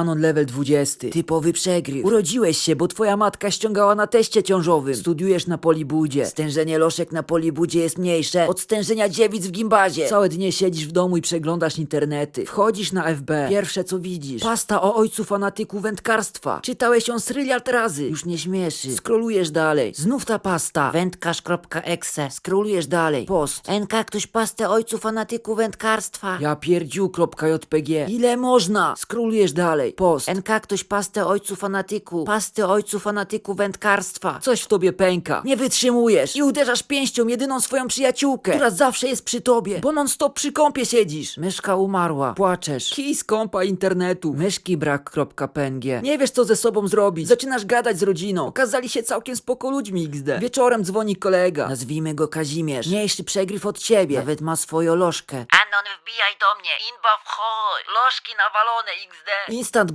Anon level 20. Typowy przegryw. Urodziłeś się, bo twoja matka ściągała na teście ciążowym. Studiujesz na polibudzie. Stężenie loszek na polibudzie jest mniejsze od stężenia dziewic w gimbazie. Całe dnie siedzisz w domu i przeglądasz internety. Wchodzisz na FB. Pierwsze co widzisz. Pasta o ojcu fanatyku wędkarstwa. Czytałeś ją sryliard razy. Już nie śmieszy. Skrolujesz dalej. Znów ta pasta. Wędkarz.exe. Skrolujesz dalej. Post. NK ktoś pastę ojcu fanatyku wędkarstwa. Ja pierdziu.jpg. Ile można? Skrolujesz dalej. Post. NK ktoś pastę ojcu fanatyku. Pasty ojcu fanatyku wędkarstwa. Coś w tobie pęka. Nie wytrzymujesz. I uderzasz pięścią jedyną swoją przyjaciółkę, która zawsze jest przy tobie, bo non stop przy kąpie siedzisz. Myszka umarła. Płaczesz. Kij z kąpa internetu. Myszki brak.png. Nie wiesz co ze sobą zrobić. Zaczynasz gadać z rodziną. Okazali się całkiem spoko ludźmi XD. Wieczorem dzwoni kolega. Nazwijmy go Kazimierz. Mniejszy przegryw od ciebie. Nawet ma swoją lożkę. Anon, wbijaj do mnie, inba w chuj, lożki nawalone XD. Instant